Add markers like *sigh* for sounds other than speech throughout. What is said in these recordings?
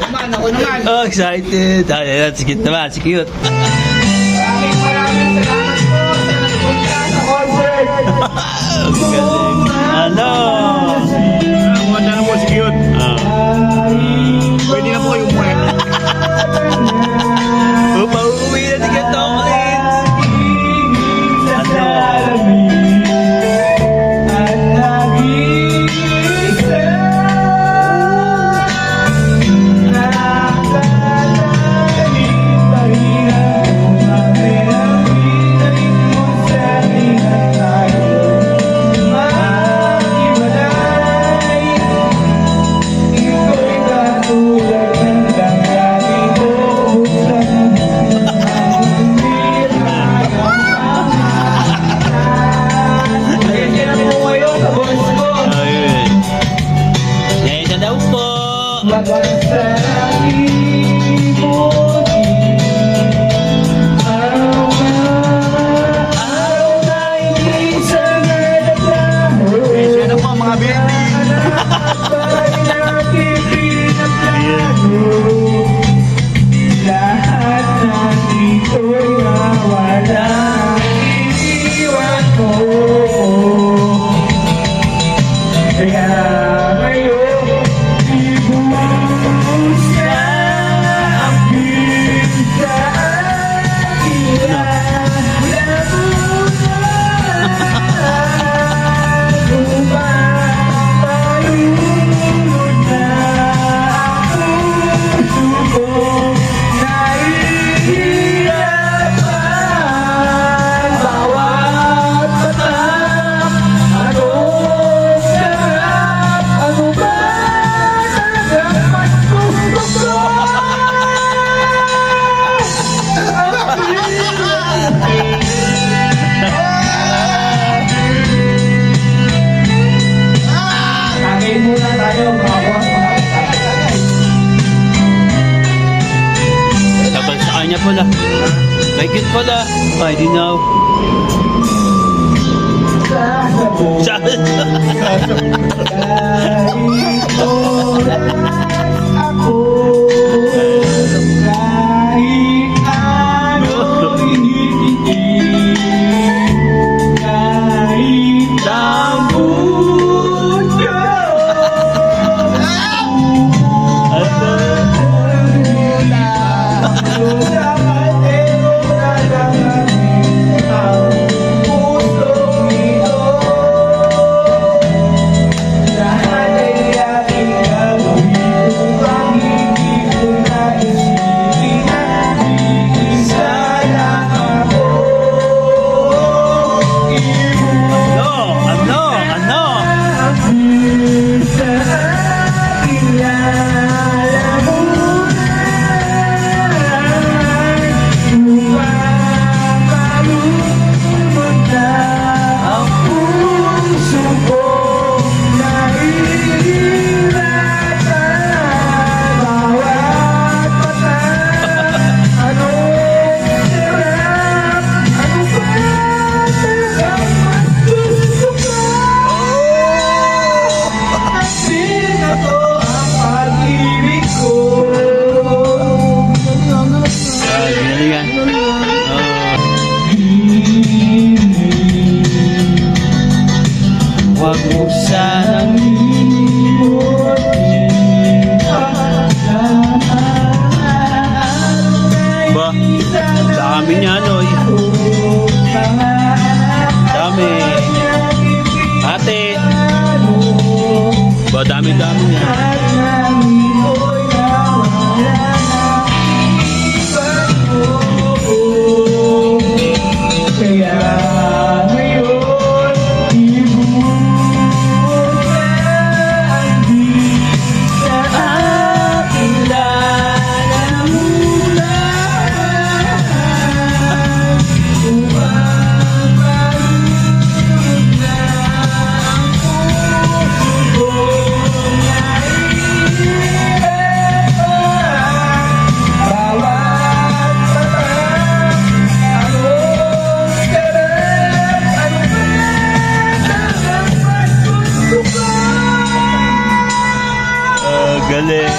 naman, ako naman. Oh, excited. Ah, that's cute naman, that's cute. Maraming maraming salamat po sa nagpunta sa concert. *laughs* pala. May cute pala. Ay, di now. Sasabog. Sasabog. Ba, dami-dami yan. Galing.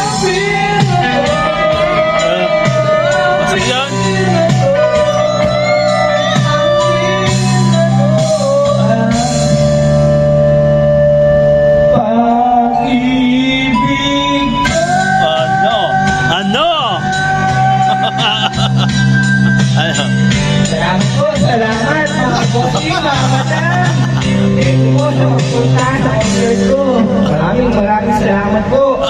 Uh, Masag yan? Ano? Ano? ano? Salamat po, salamat mga bossing, mga madam. Thank po sa pagpunta sa order ko. Maraming maraming salamat po.